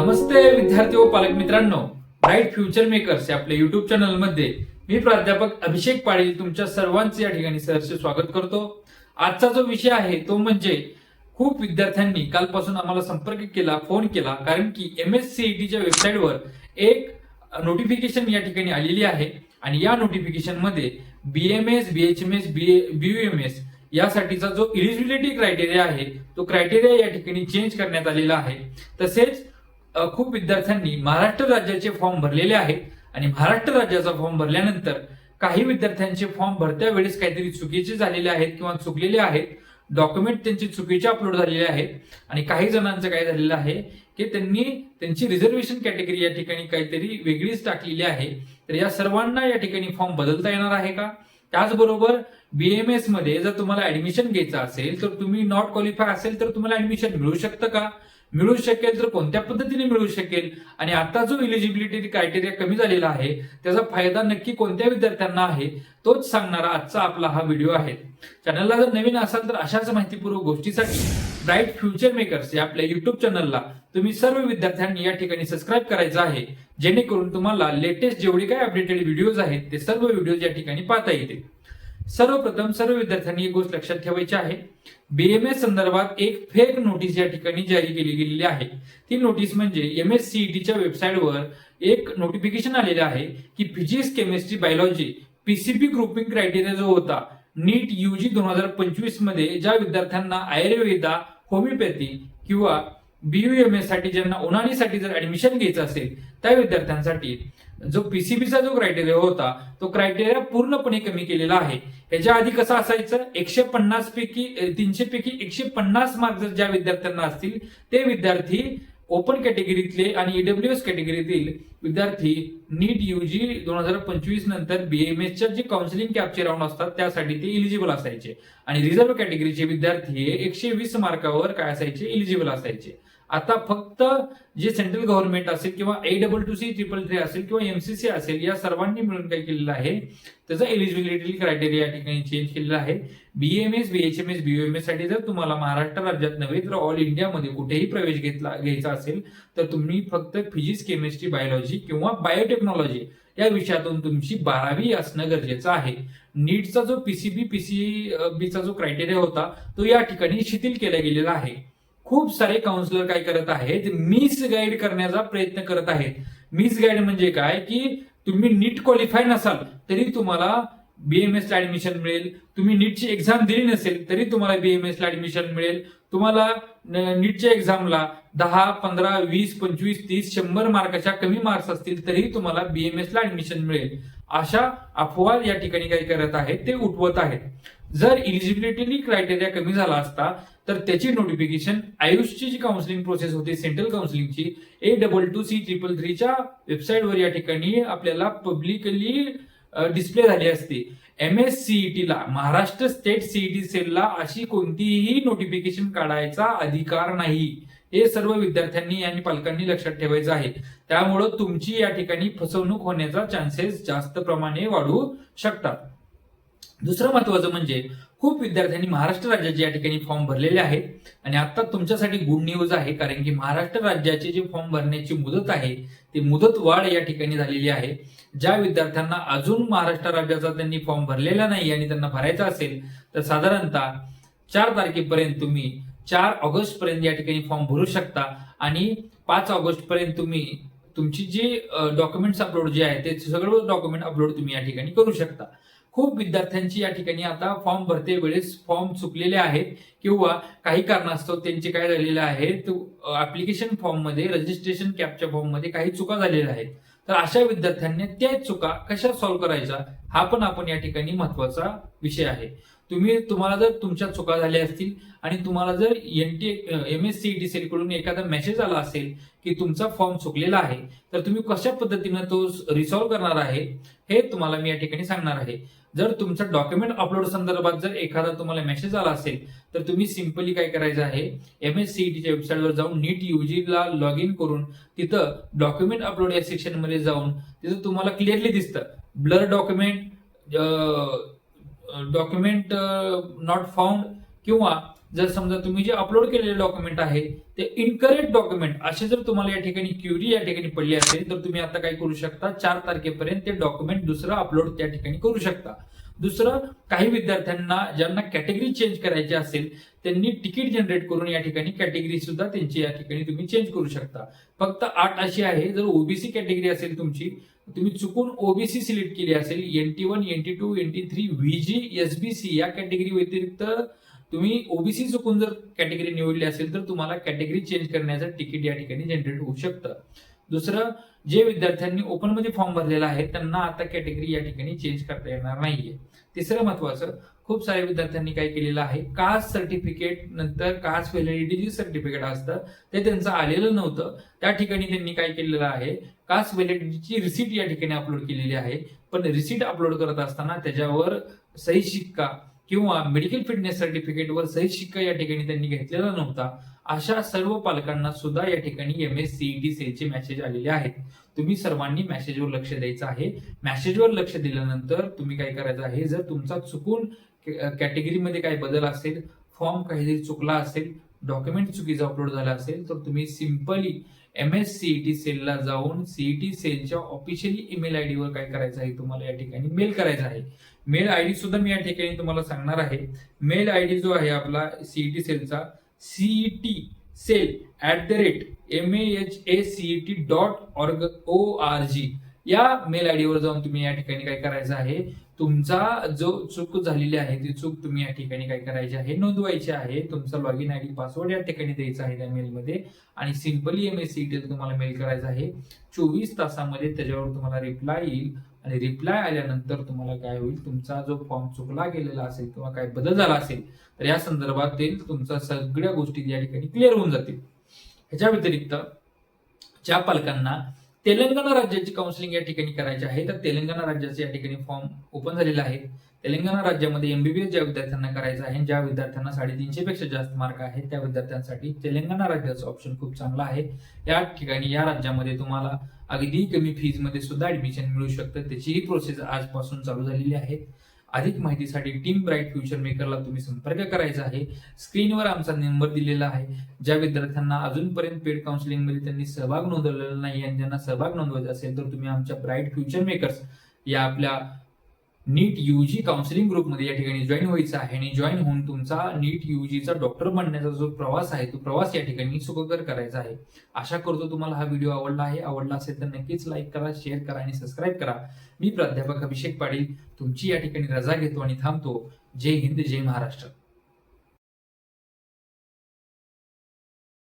नमस्ते विद्यार्थी व पालक मित्रांनो. ब्राईट फ्युचर मेकर्स या आपल्या युट्यूब चॅनलमध्ये मी प्राध्यापक अभिषेक पाटील तुमच्या सर्वांचे या ठिकाणी सहर्ष स्वागत करतो. आजचा जो विषय आहे तो म्हणजे खूप विद्यार्थ्यांनी कालपासून आम्हाला संपर्क केला फोन केला कारण की एम एस सीईटीच्या वेबसाईटवर एक नोटिफिकेशन या ठिकाणी आलेली आहे. आणि या नोटिफिकेशनमध्ये बीएमएस बीएचएमएस बीयूएमएस यासाठीचा जो इलिजिबिलिटी क्रायटेरिया आहे तो क्रायटेरिया या ठिकाणी चेंज करण्यात आलेला आहे. तसेच खूप विद्यार्थ्यांनी महाराष्ट्र राज्याचे फॉर्म भरलेले आहेत. आणि महाराष्ट्र राज्याचा फॉर्म भरल्यानंतर काही विद्यार्थ्यांचे फॉर्म भरत्या वेळेस काहीतरी चुकीचे झालेले आहेत किंवा चुकलेले आहेत. डॉक्युमेंट त्यांचे चुकीचे अपलोड झालेले आहेत. आणि काही जणांचं काय झालेलं आहे की त्यांनी त्यांची रिझर्वेशन कॅटेगरी या ठिकाणी काहीतरी वेगळीच टाकलेली आहे. तर या सर्वांना या ठिकाणी फॉर्म बदलता येणार आहे का? त्याचबरोबर बीएमएसमध्ये जर तुम्हाला ऍडमिशन घ्यायचं असेल तर तुम्ही नॉट क्वालिफाय असेल तर तुम्हाला ऍडमिशन मिळू शकतं का? मिळू शकेल तर कोणत्या पद्धतीने मिळू शकेल? आणि आता जो इलिजिबिलिटी क्रायटेरिया कमी झालेला आहे त्याचा फायदा नक्की कोणत्या विद्यार्थ्यांना आहे तोच सांगणारा आजचा आपला हा व्हिडिओ आहे. चॅनलला जर नवीन असाल तर अशाच माहितीपूर्वक गोष्टीसाठी ब्राईट फ्युचर मेकर्स या आपल्या युट्यूब चॅनलला तुम्ही सर्व विद्यार्थ्यांनी या ठिकाणी सबस्क्राईब करायचं आहे. जेणेकरून तुम्हाला लेटेस्ट जेवढे काय अपडेटेड व्हिडिओज आहेत ते सर्व व्हिडिओज या ठिकाणी पाहता येतील. सर्वप्रथम सर्व विद्यार्थ्यांनी एक गोष्ट लक्षात ठेवायची आहे. बीएमएस संदर्भात एक फेक नोटीस या ठिकाणी जारी केली गेलेली आहे. ती नोटीस म्हणजे एम एस सीईटीच्या वेबसाईटवर एक नोटिफिकेशन आलेलं आहे की physics chemistry biology PCB grouping criteria जो होता नीट यूजी दोन हजार पंचवीसमध्ये ज्या विद्यार्थ्यांना आयुर्वेदा होमिओपॅथी किंवा बीयूएमएससाठी ज्यांना उन्हाळीसाठी जर ऍडमिशन घ्यायचं असेल त्या विद्यार्थ्यांसाठी जो पीसीबीचा जो क्रायटेरिया होता तो क्रायटेरिया पूर्णपणे कमी केलेला आहे. याच्या आधी कसं असायचं? एकशे पन्नास पैकी तीनशे पैकी एकशे पन्नास मार्क जर ज्या विद्यार्थ्यांना असतील ते विद्यार्थी ओपन कॅटेगरीतले आणि ईडब्ल्यू एस कॅटेगरीतील विद्यार्थी नीट युजी दोन हजार पंचवीस नंतर बीएमएसच्या जे काउन्सिलिंग कॅपचे राऊंड असतात त्यासाठी ते इलिजिबल असायचे. आणि रिझर्व्ह कॅटेगरीचे विद्यार्थी हे एकशे वीस मार्कावर काय असायचे? इलिजिबल असायचे. आता फक्त जे सेंट्रल गव्हर्नमेंट असेल किंवा A double two C triple three असेल किंवा एमसीसी असेल या सर्वांनी मिळून काय केलेलं आहे? त्याचा एलिजिबिलिटी क्रायटेरिया या ठिकाणी चेंज केलेला आहे. बीएमएस बीएचएमएस बीओएमएससाठी जर तुम्हाला महाराष्ट्र राज्यात नव्हे तर ऑल इंडियामध्ये कुठेही प्रवेश घेतला घ्यायचा असेल तर तुम्ही फक्त फिजिक्स केमिस्ट्री बायोलॉजी किंवा बायोटेक्नॉलॉजी या विषयातून तुमची बारावी असणं गरजेचं आहे. नीटचा जो पीसीबी पीसीबीचा जो क्रायटेरिया होता तो या ठिकाणी शिथिल केला गेलेला आहे. खूप सारे काउन्सिलर काय करत आहेत? मिस गाईड करण्याचा प्रयत्न करत आहेत. मिस गाईड म्हणजे काय? की तुम्ही नीट क्वालिफाय नसाल तरी तुम्हाला बीएमएस ला ऍडमिशन मिळेल. तुम्ही नीटची एक्झाम दिली नसेल तरी तुम्हाला बीएमएस ला ऍडमिशन मिळेल. तुम्हाला नीटच्या एक्झामला दहा पंधरा वीस पंचवीस तीस शंभर मार्काच्या कमी मार्क्स असतील तरी तुम्हाला बीएमएस ला ऍडमिशन मिळेल. अशा अफवा या ठिकाणी काही करत आहेत ते उठवत आहेत. जर इलिजिबिलिटी क्रायटेरिया कमी झाला असता तर त्याची नोटिफिकेशन आयुषची जी काउन्सिलिंग प्रोसेस होती central काउन्सिलिंगची A double two C triple थ्रीच्या वेबसाईटवर या ठिकाणी आपल्याला पब्लिकली डिस्प्ले झाली असते. एम एस सीईटीला महाराष्ट्र स्टेट सीईटी सेलला अशी कोणतीही नोटिफिकेशन काढायचा अधिकार नाही. हे सर्व विद्यार्थ्यांनी आणि पालकांनी लक्षात ठेवायचं आहे. त्यामुळं तुमची या ठिकाणी फसवणूक होण्याचा चान्सेस जास्त प्रमाणे वाढू शकतात. दुसरं महत्वाचं म्हणजे खूप विद्यार्थ्यांनी महाराष्ट्र राज्याचे या ठिकाणी फॉर्म भरलेले आहेत. आणि आता तुमच्यासाठी गुड न्यूज आहे कारण की महाराष्ट्र राज्याचे जे फॉर्म भरण्याची मुदत आहे ती मुदत वाढ या ठिकाणी झालेली आहे. ज्या विद्यार्थ्यांना अजून महाराष्ट्र राज्याचा त्यांनी फॉर्म भरलेला नाही आणि त्यांना भरायचा असेल तर साधारणतः चार तारखेपर्यंत तुम्ही चार ऑगस्ट पर्यंत या ठिकाणी फॉर्म भरू शकता. आणि पाच ऑगस्ट पर्यंत तुम्ही तुमची जी डॉक्युमेंट्स अपलोड जे आहे ते सगळं डॉक्युमेंट अपलोड तुम्ही या ठिकाणी करू शकता. खूप विद्यार्थ्यांची या ठिकाणी आता फॉर्म भरते वेळेस फॉर्म चुकलेले आहेत किंवा काही कारणास्तव त्यांचे काय झालेले आहेत ऍप्लिकेशन फॉर्ममध्ये रजिस्ट्रेशन कॅपच्या फॉर्ममध्ये काही चुका झालेल्या आहेत. तर अशा विद्यार्थ्यांनी त्या चुका कशा सॉल्व्ह करायच्या हा पण आपण या ठिकाणी महत्त्वाचा विषय आहे. तुम्ही तुम्हाला जर तुमच्या चुका झाल्या असतील आणि तुम्हाला जर N T M S C T cell कडून एखादा मेसेज आला असेल की तुमचा फॉर्म चुकलेला आहे तर तुम्ही कशा पद्धतीनं तो रिसॉल्व्ह करणार आहे हे तुम्हाला मी या ठिकाणी सांगणार आहे. जर तुमचा डॉक्युमेंट अपलोड संदर्भात जर एखादा तुम्हाला मेसेज आला असेल तर तुम्ही सिम्पली काय करायचं आहे एम एस सी टीच्या वेबसाईटवर जाऊन नीट यूजीला लॉग इन करून तिथं डॉक्युमेंट अपलोड या सेक्शनमध्ये जाऊन तिथं तुम्हाला क्लिअरली दिसतं. Blur document document not found किंवा जर समजा तुम्ही जे अपलोड केलेले डॉक्युमेंट आहे ते इनकरेक्ट डॉक्युमेंट असे जर तुम्हाला या ठिकाणी क्युरी या ठिकाणी पडली असेल तर तुम्ही आता काय करू शकता? चार तारखेपर्यंत ते डॉक्युमेंट दुसरं अपलोड त्या ठिकाणी करू शकता. दुसरं काही विद्यार्थ्यांना ज्यांना कॅटेगरी चेंज करायची असेल त्यांनी तिकीट जनरेट करून या ठिकाणी कॅटेगरी सुद्धा त्यांची या ठिकाणी तुम्ही चेंज करू शकता. फक्त आठ अशी आहे जर ओबीसी कॅटेगरी असेल तुमची तुम्ही चुकून ओबीसी सिलेक्ट केली असेल N T one N T two N T three VJ SBC या कॅटेगरी व्यतिरिक्त तुम्ही ओबीसी चुकून जर कॅटेगरी निवडली असेल तर तुम्हाला कॅटेगरी चेंज करण्याचं तिकीट या ठिकाणी जनरेट होऊ शकतं. दुसरं जे विद्यार्थ्यांनी ओपनमध्ये फॉर्म भरलेला आहे त्यांना आता कॅटेगरी या ठिकाणी चेंज करता येणार नाहीये. तिसरं महत्वाचं खूप साऱ्या विद्यार्थ्यांनी काय केलेलं आहे. कास्ट सर्टिफिकेट नंतर कास्ट व्हॅलिडिटी सर्टिफिकेट असतं. ते त्यांचं आलेलं नव्हतं. त्या ठिकाणी त्यांनी काय केलेलं आहे? कास्ट व्हॅलिडिटीची रिसीट या ठिकाणी अपलोड केलेली आहे. पण रिसीट अपलोड करत असताना त्याच्यावर सही शिक्का किंवा मेडिकल फिटनेस सर्टिफिकेटवर सही शिक्का या ठिकाणी त्यांनी घेतलेला नव्हता. अशा सर्व पालकांना सुद्धा या ठिकाणी एम एस सीईटी सेलचे मेसेज आलेले आहेत. तुम्ही सर्वांनी मेसेजवर लक्ष द्यायचं आहे. मेसेजवर लक्ष दिल्यानंतर तुम्ही काय करायचं आहे? जर तुमचा चुकून कॅटेगरीमध्ये काय बदल असेल फॉर्म काहीतरी चुकला असेल डॉक्युमेंट चुकीचा अपलोड झाला असेल तर तुम्ही सिम्पली एम एस सीईटी सेलला जाऊन सीईटी सेलच्या ऑफिशियली ईमेल आय वर काय करायचं आहे तुम्हाला या ठिकाणी मेल करायचा आहे. मेल आय डी सुद्धा मी या ठिकाणी तुम्हाला सांगणार आहे. मेल आय डी जो आहे आपला CET सेलचा CET cell at the rate M H A CET dot org O R G या मेल आय वर जाऊन तुम्ही या ठिकाणी काय करायचं आहे तुमचा जो चूक झालेली आहे ती चूक तुम्ही या ठिकाणी काय करायची आहे नोंदवायची आहे. तुमचा log in I D password या ठिकाणी द्यायचा आहे त्या मेलमध्ये आणि सिम्पली एम एस सी तुम्हाला मेल करायचा आहे. चोवीस तासामध्ये त्याच्यावर तुम्हाला रिप्लाय येईल. आणि रिप्लाय आल्यानंतर तुम्हाला काय होईल तुमचा जो फॉर्म चुकला गेलेला असेल किंवा काय बदल झाला असेल तर या संदर्भातील तुमच्या सगळ्या गोष्टी या ठिकाणी क्लिअर होऊन जातील. ह्याच्या व्यतिरिक्त ज्या पालकांना तेलंगणा राज्याची काउन्सिलिंग या ठिकाणी करायची आहे. तर तेलंगणा राज्याचे या ठिकाणी फॉर्म ओपन झालेला आहे. तेलंगणा राज्यामध्ये एमबीबीएस ज्या विद्यार्थ्यांना करायचं आहे ज्या विद्यार्थ्यांना साडेतीनशे पेक्षा जास्त मार्क आहेत त्या विद्यार्थ्यांसाठी तेलंगणा राज्याचं ऑप्शन खूप चांगला आहे. या ठिकाणी या राज्यामध्ये तुम्हाला अगदी कमी फीजमध्ये सुद्धा ऍडमिशन मिळू शकतं. त्याचीही प्रोसेस आजपासून चालू झालेली आहे. अधिक माहितीसाठी टीम ब्राईट फ्युचर मेकरला तुम्ही संपर्क करायचा आहे. स्क्रीनवर आमचा नंबर दिलेला आहे. ज्या विद्यार्थ्यांना अजूनपर्यंत पेड काउन्सिलिंगमध्ये त्यांनी सहभाग नोंदवलेला नाही आणि ज्यांना सहभाग नोंदवायचा असेल तर तुम्ही आमच्या ब्राईट फ्युचर मेकर्स या आपल्या नीट युजी काउन्सिलिंग ग्रुपमध्ये या ठिकाणी जॉईन व्हायचं आहे आणि जॉईन होऊन तुमचा नीट युजीचा डॉक्टर बनण्याचा जो प्रवास आहे तो प्रवास या ठिकाणी सुखकर करायचा आहे. आशा करतो तुम्हाला हा व्हिडिओ आवडला आहे. आवडला असेल तर नक्कीच लाईक करा शेअर करा आणि सबस्क्राईब करा. मी प्राध्यापक अभिषेक पाटील तुमची या ठिकाणी रजा घेतो आणि थांबतो. जय हिंद जय महाराष्ट्र.